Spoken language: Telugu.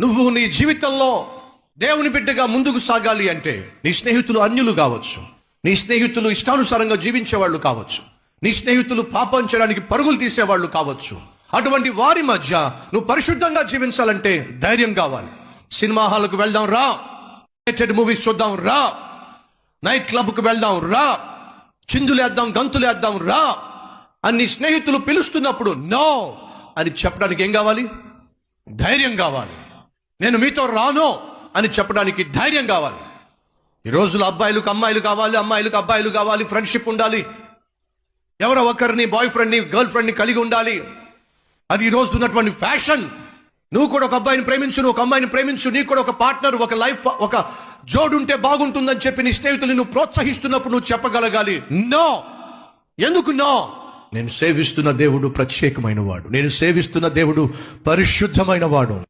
నువ్వు నీ జీవితంలో దేవుని బిడ్డగా ముందుకు సాగాలి అంటే నీ స్నేహితులు అన్యులు కావచ్చు. నీ స్నేహితులు ఇష్టానుసారంగా జీవించేవాళ్ళు కావచ్చు. నీ స్నేహితులు పాపం చేయడానికి పరుగులు తీసేవాళ్ళు కావచ్చు. అటువంటి వారి మధ్య నువ్వు పరిశుద్ధంగా జీవించాలంటే ధైర్యం కావాలి. సినిమా హాల్కు వెళ్దాం రా. మూవీస్ చూద్దాం రా. నైట్ క్లబ్కు వెళ్దాం రా. చిందులేద్దాం గంతులేద్దాం రా. అని స్నేహితులు పిలుస్తున్నప్పుడు నో అని చెప్పడానికి ఏం కావాలి? ధైర్యం కావాలి. నేను మీతో రాను అని చెప్పడానికి ధైర్యం కావాలి. ఈ రోజులు అబ్బాయిలకు అమ్మాయిలు కావాలి అమ్మాయిలకు అబ్బాయిలు కావాలి ఫ్రెండ్షిప్ ఉండాలి. ఎవరో ఒకరిని బాయ్ ఫ్రెండ్ని గర్ల్ ఫ్రెండ్ని కలిగి ఉండాలి. అది ఈ రోజు ఉన్నటువంటి ఫ్యాషన్. నువ్వు కూడా ఒక అబ్బాయిని ప్రేమించు నువ్వు ఒక అమ్మాయిని ప్రేమించు నీకు కూడా ఒక పార్ట్నర్ ఒక లైఫ్ ఒక జోడు ఉంటే బాగుంటుందని చెప్పి నీ స్నేహితులు నువ్వు ప్రోత్సహిస్తున్నప్పుడు నువ్వు చెప్పగలగాలి. నో! ఎందుకు నో? నేను సేవిస్తున్న దేవుడు ప్రత్యేకమైన వాడు నేను సేవిస్తున్న దేవుడు పరిశుద్ధమైన వాడు